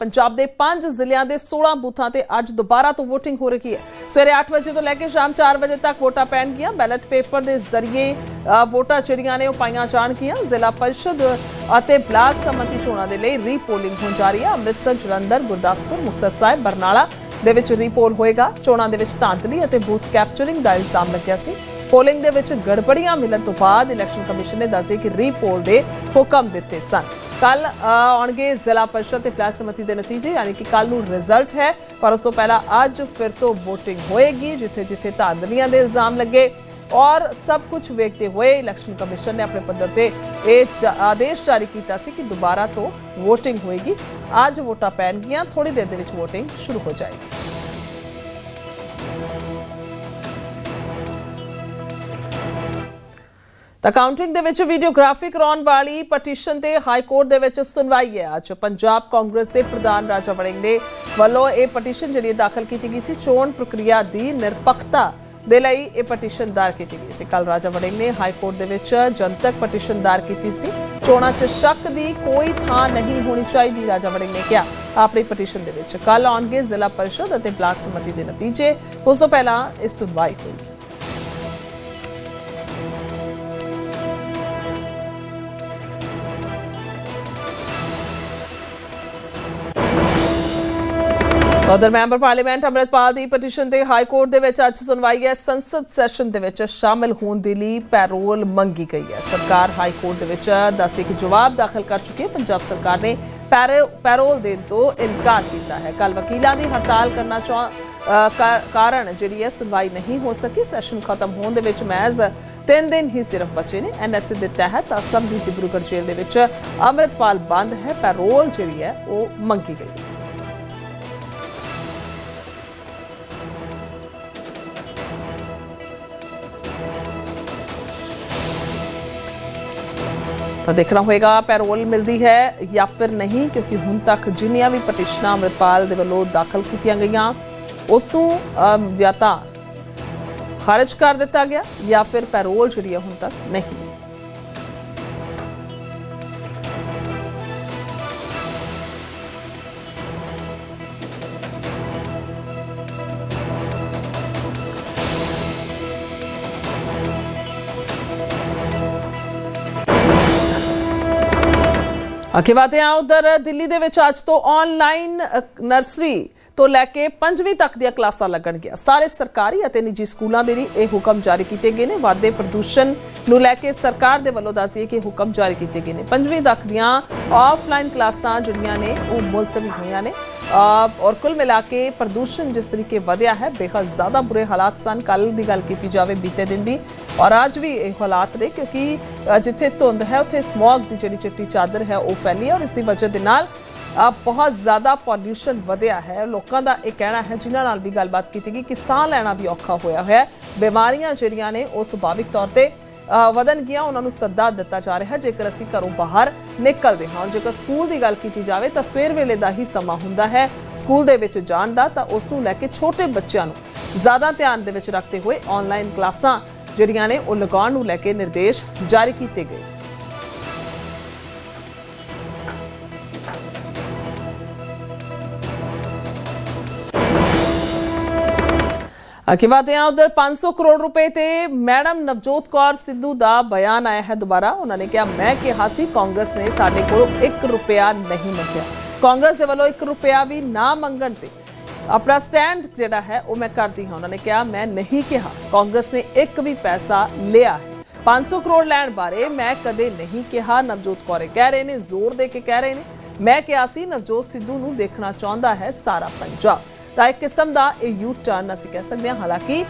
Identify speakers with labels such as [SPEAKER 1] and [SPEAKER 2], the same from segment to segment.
[SPEAKER 1] ਪੰਜਾਬ ਦੇ 5 ਜ਼ਿਲ੍ਹਿਆਂ ਦੇ 16 ਬੂਥਾਂ ਤੇ ਅੱਜ ਦੁਬਾਰਾ ਤੋਂ VOTING ਹੋ ਰਹੀ ਹੈ। ਸਵੇਰੇ 8 ਵਜੇ ਤੋਂ ਲੈ ਕੇ ਸ਼ਾਮ 4 ਵਜੇ ਤੱਕ ਵੋਟਾਂ ਪੈਣਗੀਆਂ। ਬੈਲਟ ਪੇਪਰ ਦੇ ਜ਼ਰੀਏ ਵੋਟਾਂ ਜਿਹੜੀਆਂ ਨੇ ਉਹ ਪਾਈਆਂ ਜਾਣਗੀਆਂ। ਜ਼ਿਲ੍ਹਾ ਪਰਿਸ਼ਦ ਅਤੇ ਬਲਾਕ ਸਮਿਤੀ ਚੋਣਾਂ ਦੇ ਲਈ ਰੀਪੋਲਿੰਗ ਹੋਣ ਜਾ ਰਹੀ ਹੈ। ਅੰਮ੍ਰਿਤਸਰ, ਜਲੰਧਰ, ਗੁਰਦਾਸਪੁਰ, ਮੁਕਤਸਰ ਸਾਹਿਬ, ਬਰਨਾਲਾ ਦੇ ਵਿੱਚ ਰੀਪੋਲ ਹੋਏਗਾ। ਚੋਣਾਂ ਦੇ ਵਿੱਚ ਧਾਂਦਲੀ ਅਤੇ ਬੂਥ ਕੈਪਚਰਿੰਗ ਦਾ ਇਲਜ਼ਾਮ ਲੱਗਿਆ ਸੀ। ਪੋਲਿੰਗ ਦੇ ਵਿੱਚ ਗੜਬੜੀਆਂ ਮਿਲਣ ਤੋਂ ਬਾਅਦ ਇਲੈਕਸ਼ਨ ਕਮਿਸ਼ਨ ਨੇ ਦੱਸਿਆ ਕਿ ਰੀਪੋਲ ਦੇ ਹੁਕਮ ਦਿੱਤੇ ਸਨ। ਕੱਲ ਆਉਣਗੇ ਜ਼ਿਲ੍ਹਾ ਪਰਿਸ਼ਦ ਤੇ ਬਲਾਕ ਸਮਿਤੀ ਦੇ ਨਤੀਜੇ, ਯਾਨੀ ਕਿ ਕੱਲ ਨੂੰ ਰਿਜ਼ਲਟ ਹੈ। ਪਰ ਉਸ ਤੋਂ ਪਹਿਲਾਂ ਅੱਜ ਫਿਰ ਤੋਂ VOTING ਹੋਏਗੀ, ਜਿੱਥੇ ਜਿੱਥੇ ਧਾਂਦਲੀਆਂ ਦੇ ਇਲਜ਼ਾਮ ਲੱਗੇ। ਔਰ ਸਭ ਕੁਝ ਵੇਖਦੇ ਹੋਏ ਇਲੈਕਸ਼ਨ ਕਮਿਸ਼ਨ ਨੇ ਆਪਣੇ ਪੱਧਰ ਤੇ ਇਹ ਆਦੇਸ਼ ਜਾਰੀ ਕੀਤਾ ਸੀ ਕਿ ਦੁਬਾਰਾ ਤੋਂ VOTING ਹੋਏਗੀ। ਅੱਜ ਵੋਟਾਂ ਪੈਣਗੀਆਂ ਥੋੜੀ ਦੇਰ ਦੇ ਵਿੱਚ VOTING ਸ਼ੁਰੂ ਹੋ ਜਾਏਗੀ। ਤਾਂ ਕਾਊਂਟਿੰਗ ਦੇ ਵਿੱਚ ਵੀਡੀਓਗ੍ਰਾਫੀ ਕਰਾਉਣ ਵਾਲੀ ਪਟੀਸ਼ਨ ਤੇ ਹਾਈ ਕੋਰਟ ਦੇ ਵਿੱਚ ਸੁਣਵਾਈ ਹੈ। ਅੱਜ ਪੰਜਾਬ ਕਾਂਗਰਸ ਦੇ ਪ੍ਰਧਾਨ ਰਾਜਾ ਵੜਿੰਗ ਨੇ ਵੱਲੋਂ ਇਹ ਪਟੀਸ਼ਨ ਜਿਹੜੀ ਦਾਖਲ ਕੀਤੀ ਗਈ ਸੀ, ਚੋਣ ਪ੍ਰਕਿਰਿਆ ਦੀ ਨਿਰਪੱਖਤਾ ਦੇ ਲਈ ਇਹ ਪਟੀਸ਼ਨ ਦਾਇਰ ਕੀਤੀ ਗਈ ਸੀ। ਕੱਲ ਰਾਜਾ ਵੜਿੰਗ ਨੇ ਹਾਈ ਕੋਰਟ ਦੇ ਵਿੱਚ ਜਨਤਕ ਪਟੀਸ਼ਨ ਦਾਇਰ ਕੀਤੀ ਸੀ। ਚੋਣਾਂ 'ਚ ਸ਼ੱਕ ਦੀ ਕੋਈ ਥਾਂ ਨਹੀਂ ਹੋਣੀ ਚਾਹੀਦੀ, ਰਾਜਾ ਵੜਿੰਗ ਨੇ ਕਿਹਾ ਆਪਣੀ ਪਟੀਸ਼ਨ ਦੇ ਵਿੱਚ। ਕੱਲ ਆਉਣਗੇ ਜ਼ਿਲ੍ਹਾ ਪਰਿਸ਼ਦ ਅਤੇ ਬਲਾਕ ਸਮਿਤੀ ਦੇ ਨਤੀਜੇ। ਉਸ ਤੋਂ ਪਹਿਲਾਂ ਇਹ ਸੁਣਵਾਈ ਹੋਈ। ਉਧਰ ਮੈਂਬਰ ਪਾਰਲੀਮੈਂਟ ਅੰਮ੍ਰਿਤਪਾਲ ਦੀ ਪਟੀਸ਼ਨ ਤੇ ਹਾਈ ਕੋਰਟ ਦੇ ਵਿੱਚ ਅੱਜ ਸੁਣਵਾਈ ਹੈ। ਸੰਸਦ ਸੈਸ਼ਨ ਦੇ ਵਿੱਚ ਸ਼ਾਮਿਲ ਹੋਣ ਦੇ ਲਈ ਪੈਰੋਲ ਮੰਗੀ ਗਈ ਹੈ। ਸਰਕਾਰ ਹਾਈ ਕੋਰਟ ਦੇ ਵਿੱਚ ਦੱਸ ਇੱਕ ਜਵਾਬ ਦਾਖਲ ਕਰ ਚੁੱਕੀ ਹੈ। ਪੰਜਾਬ ਸਰਕਾਰ ਨੇ ਪੈਰੋ- ਪੈਰੋਲ ਦੇਣ ਤੋਂ ਇਨਕਾਰ ਕੀਤਾ ਹੈ। ਕੱਲ ਵਕੀਲਾਂ ਦੀ ਹੜਤਾਲ ਕਰਨਾ ਚਾਹ ਕਾਰਨ ਜਿਹੜੀ ਹੈ, ਸੁਣਵਾਈ ਨਹੀਂ ਹੋ ਸਕੀ। ਸੈਸ਼ਨ ਖਤਮ ਹੋਣ ਦੇ ਵਿੱਚ ਮਹਿਜ਼ ਤਿੰਨ ਦਿਨ ਹੀ ਸਿਰਫ ਬਚੇ ਨੇ। ਐਨਐਸਏ ਦੇ ਤਹਿਤ ਅਸਮ ਦੀ ਡਿਬਰੂਗੜ੍ਹ ਜੇਲ੍ਹ ਦੇ ਵਿੱਚ ਅੰਮ੍ਰਿਤਪਾਲ ਬੰਦ ਹੈ। ਪੈਰੋਲ ਜਿਹੜੀ ਹੈ, ਉਹ ਮੰਗੀ ਗਈ ਹੈ। ਤਾਂ ਦੇਖਣਾ ਹੋਏਗਾ ਪੈਰੋਲ ਮਿਲਦੀ ਹੈ ਜਾਂ ਫਿਰ ਨਹੀਂ, ਕਿਉਂਕਿ ਹੁਣ ਤੱਕ ਜਿੰਨੀਆਂ ਵੀ ਪਟੀਸ਼ਨਾਂ ਅੰਮ੍ਰਿਤਪਾਲ ਦੇ ਵੱਲੋਂ ਦਾਖਲ ਕੀਤੀਆਂ ਗਈਆਂ, ਉਸ ਨੂੰ ਜਾਂ ਤਾਂ ਖਾਰਜ ਕਰ ਦਿੱਤਾ ਗਿਆ ਜਾਂ ਫਿਰ ਪੈਰੋਲ ਜਿਹੜੀ ਹੈ ਹੁਣ ਤੱਕ ਨਹੀਂ। ਅੱਗੇ ਵਧਦੇ ਹਾਂ ਉਧਰ ਦਿੱਲੀ ਦੇ ਵਿੱਚ ਅੱਜ ਤੋਂ ਆਨਲਾਈਨ ਨਰਸਰੀ ਤੋਂ ਲੈ ਕੇ 5ਵੀਂ ਤੱਕ ਦੀਆਂ ਕਲਾਸਾਂ ਲੱਗਣਗੀਆਂ। ਸਾਰੇ ਸਰਕਾਰੀ ਅਤੇ ਨਿੱਜੀ ਸਕੂਲਾਂ ਦੇ ਲਈ ਇਹ ਹੁਕਮ ਜਾਰੀ ਕੀਤੇ ਗਏ ਨੇ। ਵਾਧੇ ਪ੍ਰਦੂਸ਼ਣ ਨੂੰ ਲੈ ਕੇ ਸਰਕਾਰ ਦੇ ਵੱਲੋਂ ਦੱਸਿਏ ਕਿ ਹੁਕਮ ਜਾਰੀ ਕੀਤੇ ਗਏ ਨੇ। 5ਵੀਂ ਤੱਕ ਦੀਆਂ ਆਫਲਾਈਨ ਕਲਾਸਾਂ ਜਿਹੜੀਆਂ ਨੇ, ਉਹ ਮੁਲਤਵੀ ਹੋਈਆਂ ਨੇ। ਔਰ ਕੁੱਲ ਮਿਲਾ ਕੇ ਪ੍ਰਦੂਸ਼ਣ ਜਿਸ ਤਰੀਕੇ ਵਧਿਆ ਹੈ, ਬੇਹੱਦ ਜ਼ਿਆਦਾ ਬੁਰੇ ਹਾਲਾਤ ਸਨ। ਕੱਲ ਦੀ ਗੱਲ ਕੀਤੀ ਜਾਵੇ ਬੀਤੇ ਦਿਨ ਦੀ। ਔਰ ਅੱਜ ਵੀ ਇਹ ਹਾਲਾਤ ਨੇ ਕਿਉਂਕਿ ਜਿੱਥੇ ਧੁੰਦ ਹੈ, ਉੱਥੇ ਸਮੌਗ ਦੀ ਜਿਹੜੀ ਚਿੱਟੀ ਚਾਦਰ ਹੈ, ਉਹ ਫੈਲੀ ਹੈ। ਔਰ ਇਸ ਦੀ ਵਜ੍ਹਾ ਦੇ ਨਾਲ ਬਹੁਤ ਜ਼ਿਆਦਾ ਪੋਲਿਊਸ਼ਨ ਵਧਿਆ ਹੈ। ਲੋਕਾਂ ਦਾ ਇਹ ਕਹਿਣਾ ਹੈ ਜਿਨ੍ਹਾਂ ਨਾਲ ਵੀ ਗੱਲਬਾਤ ਕੀਤੀ ਗਈ ਕਿ ਸਾਹ ਲੈਣਾ ਵੀ ਔਖਾ ਹੋਇਆ ਹੋਇਆ ਹੈ। ਬਿਮਾਰੀਆਂ ਜਿਹੜੀਆਂ ਨੇ ਉਹ ਸੁਭਾਵਿਕ ਤੌਰ ਤੇ ਅ, ਗਿਆ ਉਹਨਾਂ ਨੂੰ ਸੱਦਾ ਦਿੱਤਾ ਜਾ ਰਿਹਾ ਜੇਕਰ ਅਸੀਂ ਘਰੋਂ ਬਾਹਰ ਨਿਕਲਦੇ ਹਾਂ ਜੇਕਰ ਸਕੂਲ ਦੀ ਗੱਲ ਕੀਤੀ ਜਾਵੇ ਤਾਂ ਸਵੇਰ ਵੇਲੇ ਦਾ ਹੀ ਸਮਾਂ ਹੁੰਦਾ ਹੈ। ਸਕੂਲ ਦੇ ਵਿੱਚ ਜਾਣ ਦਾ ਤਾਂ ਉਸ ਨੂੰ ਲੈ ਕੇ ਛੋਟੇ ਬੱਚਿਆਂ ਨੂੰ ਜ਼ਿਆਦਾ ਧਿਆਨ ਦੇ ਵਿੱਚ ਰੱਖਦੇ ਹੋਏ ਆਨਲਾਈਨ ਕਲਾਸਾਂ ਜਿਹੜੀਆਂ ਨੇ ਉਹ ਲਗਾਉਣ ਨੂੰ ਲੈ ਕੇ ਨਿਰਦੇਸ਼ ਜਾਰੀ ਕੀਤੇ ਗਏ। ਅੱਗੇ ਬਾਤ ਹੈ ਉਧਰ 500 ਕਰੋੜ ਰੁਪਏ ਤੇ ਮੈਡਮ ਨਵਜੋਤ ਕੌਰ ਸਿੱਧੂ ਦਾ ਬਿਆਨ ਆਇਆ ਹੈ ਦੁਬਾਰਾ ਉਹਨਾਂ ਨੇ ਕਿਹਾ ਮੈਂ ਕਿਹਾ ਸੀ ਕਾਂਗਰਸ ਨੇ ਸਾਡੇ ਕੋਲੋਂ 1 ਰੁਪਿਆ ਨਹੀਂ ਮੰਗਿਆ ਕਾਂਗਰਸ ਦੇ ਵੱਲੋਂ 1 ਰੁਪਿਆ ਵੀ ਨਾ ਮੰਗਣ ਤੇ ਆਪਣਾ ਸਟੈਂਡ ਜਿਹੜਾ ਹੈ ਉਹ ਮੈਂ ਕਰਦੀ ਹਾਂ ਉਹਨਾਂ ਨੇ ਕਿਹਾ ਮੈਂ ਨਹੀਂ ਕਿਹਾ ਕਾਂਗਰਸ ਨੇ ਇੱਕ ਵੀ ਪੈਸਾ ਲਿਆ ਹੈ 500 ਕਰੋੜ ਲੈਣ ਬਾਰੇ ਮੈਂ ਕਦੇ ਨਹੀਂ ਕਿਹਾ ਨਵਜੋਤ ਕੌਰ ਕਹਿ ਰਹੇ ਨੇ ਜ਼ੋਰ ਦੇ ਕੇ ਕਹਿ ਰਹੇ ਨੇ ਮੈਂ ਕਿਹਾ ਸੀ ਨਵਜੋਤ ਸਿੱਧੂ ਨੂੰ ਦੇਖਣਾ ਚਾਹੁੰਦਾ ਹੈ ਸਾਰਾ ਪੰਜਾਬ ਤਾਂ ਇੱਕ ਕਿਸਮ ਦਾ ਇਹ ਯੂ ਟਰਨ ਅਸੀਂ ਕਹਿ ਸਕਦੇ ਹਾਂ। ਹਾਲਾਂਕਿ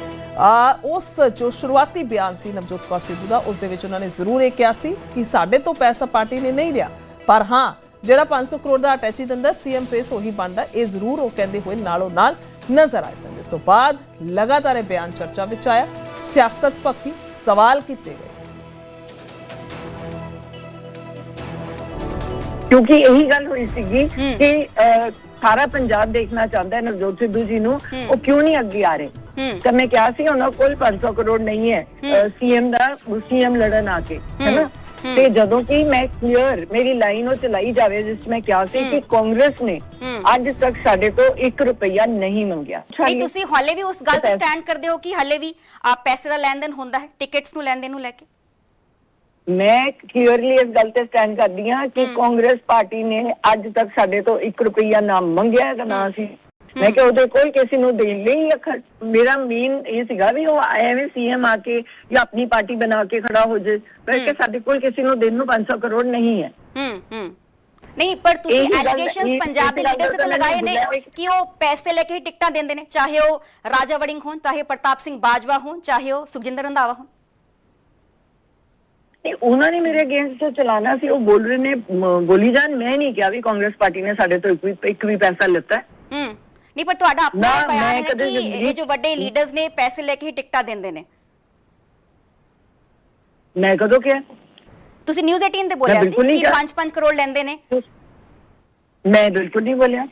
[SPEAKER 1] ਉਸ ਜੋ ਸ਼ੁਰੂਆਤੀ ਬਿਆਨ ਸੀ ਨਵਜੋਤ ਕੌਰ ਸਿੱਧੂ ਦਾ ਉਸ ਦੇ ਵਿੱਚ ਉਹਨਾਂ ਨੇ ਜ਼ਰੂਰ ਇਹ ਕਿਹਾ ਸੀ ਕਿ ਸਾਡੇ ਤੋਂ ਪੈਸਾ ਪਾਰਟੀ ਨੇ ਨਹੀਂ ਲਿਆ। ਪਰ ਹਾਂ ਜਿਹੜਾ 500 ਕਰੋੜ ਦਾ ਅਟੈਚੀ ਦਿੰਦਾ ਸੀਐਮ ਫੇਸ ਉਹੀ ਬਣਦਾ। ਇਹ ਜ਼ਰੂਰ ਉਹ ਕਹਿੰਦੇ ਹੋਏ ਨਾਲੋਂ ਨਾਲ ਨਜ਼ਰ ਆਏ ਸਨ। ਜਿਸ ਤੋਂ ਬਾਅਦ ਲਗਾਤਾਰ ਇਹ ਬਿਆਨ ਚਰਚਾ ਵਿੱਚ ਆਇਆ। ਸਿਆਸਤ ਪੱਖੀ ਸਵਾਲ ਕੀਤੇ ਗਏ।
[SPEAKER 2] ਕਿਉਂਕਿ ਇਹੀ ਗੱਲ ਹੋਈ ਸੀਗੀ ਕਿ ਸਾਰਾ ਪੰਜਾਬ ਦੇਖਣਾ ਚਾਹੁੰਦਾ ਹੈ ਨਵਜੋਤ ਸਿੱਧੂ ਜੀ ਨੂੰ ਉਹ ਕਿਉਂ ਨਹੀਂ ਅੱਗੇ ਆ ਰਹੇ? ਤਾਂ ਮੈਂ ਕਿਹਾ ਸੀ ਉਹਨਾਂ ਕੋਲ 500 ਕਰੋੜ ਨਹੀਂ ਹੈ ਸੀਐਮ ਦਾ ਸੀਐਮ ਲੜਨ ਆ ਕੇ ਹੈਨਾ? ਤੇ ਜਦੋਂ ਕਿ ਮੈਂ ਕਲੀਅਰ ਮੇਰੀ ਲਾਈਨ ਉਹ ਚਲਾਈ ਜਾਵੇ ਜਿਸ ਮੈਂ ਕਿਹਾ ਸੀ ਕਿ ਕਾਂਗਰਸ ਨੇ ਅੱਜ ਤੱਕ ਸਾਡੇ ਤੋਂ 1 ਰੁਪਈਆ ਨਹੀਂ ਮੰਗਿਆ।
[SPEAKER 3] ਨਹੀਂ ਤੁਸੀਂ ਹਾਲੇ ਵੀ ਉਸ ਗੱਲ ਤੇ ਸਟੈਂਡ ਕਰਦੇ ਹੋ ਕਿ ਹਾਲੇ ਵੀ ਆ ਪੈਸੇ ਦਾ ਲੈਣ ਦੇਣ ਹੁੰਦਾ ਹੈ ਟਿਕਟਸ ਨੂੰ ਲੈਣ ਦੇਣ ਨੂੰ ਲੈ ਕੇ?
[SPEAKER 2] ਮੈਂ ਕਲੀਅਰਲੀ ਇਸ ਗੱਲ ਤੇ ਸਟੈਂਡ ਕਰਦੀ ਹਾਂ ਕਿ ਕਾਂਗਰਸ ਪਾਰਟੀ ਨੇ ਅੱਜ ਤੱਕ ਸਾਡੇ ਤੋਂ 1 ਰੁਪਈਆ ਨਾ ਮੰਗਿਆ ਹੈ ਨਾ ਸੀ। ਮੈਂ ਕਿ ਉਹਦੇ ਕੋਲ ਕਿਸੇ ਨੂੰ ਦੇਣ ਲਈ ਅਖ- ਮੇਰਾ ਮੇਨ ਇਹ ਸੀਗਾ ਵੀ ਉਹ ਐਵੇਂ ਸੀਐਮ ਆ ਕੇ ਜਾਂ ਆਪਣੀ ਪਾਰਟੀ ਬਣਾ ਕੇ ਖੜਾ ਹੋ ਜੇ। ਪਰ ਕਿ ਸਾਡੇ ਕੋਲ ਕਿਸੇ ਨੂੰ ਦੇਣ ਨੂੰ 500 ਕਰੋੜ ਨਹੀਂ ਹੈ।
[SPEAKER 3] ਹੂੰ ਹੂੰ। ਨਹੀਂ ਪਰ ਤੁਸੀਂ ਐਲੀਗੇਸ਼ਨਸ ਪੰਜਾਬ ਦੇ ਲੀਡਰਸ ਤੇ
[SPEAKER 2] ਦਾ
[SPEAKER 3] ਲਗਾਏ ਨੇ ਕਿ ਉਹ ਪੈਸੇ ਲੈ ਕੇ ਹੀ ਟਿਕਟਾਂ ਦਿੰਦੇ ਨੇ ਚਾਹੇ ਉਹ ਰਾਜਾ ਵੜਿੰਗ ਹੋਣ ਚਾਹੇ ਪ੍ਰਤਾਪ ਸਿੰਘ ਬਾਜਵਾ ਹੋਣ ਚਾਹੇ ਉਹ ਸੁਖਜਿੰਦਰ ਰੰਧਾਵਾ ਹੋਣ।
[SPEAKER 2] ਉਹਨਾਂ ਨੇ ਮੇਰੇ ਅਗੇਂਸਟ ਚਲਾਣਾ ਸੀ ਉਹ ਬੋਲ ਰਹੇ ਨੇ ਬੋਲੀ ਜਾਨ ਮੈਂ ਨਹੀਂ ਕਿਹਾ ਵੀ ਕਾਂਗਰਸ ਪਾਰਟੀ ਨੇ ਸਾਡੇ ਤੋਂ ਇੱਕ ਵੀ ਇੱਕ ਵੀ ਪੈਸਾ ਲਿੱਤਾ। ਹੈ।
[SPEAKER 3] ਨਹੀਂ ਪਰ ਤੁਹਾਡਾ ਆਪਣਾ ਬਿਆਨ ਹੈ ਕਿ ਇਹ ਜੋ ਵੱਡੇ ਲੀਡਰਸ ਨੇ ਪੈਸੇ ਲੈ ਕੇ ਹੀ ਟਿਕਟਾਂ ਦਿੰਦੇ ਨੇ।
[SPEAKER 2] ਮੈਂ ਕਦੋਂ ਕਿਹਾ?
[SPEAKER 3] ਤੁਸੀਂ ਨਿਊਜ਼ 18 ਤੇ ਬੋਲਿਆ ਸੀ ਕਿ
[SPEAKER 2] ਕਿਹਾ।
[SPEAKER 3] 5-5 ਕਰੋੜ ਲੈਂਦੇ ਨੇ।
[SPEAKER 2] ਮੈਂ ਬਿਲਕੁਲ ਨਹੀਂ ਬੋਲਿਆ।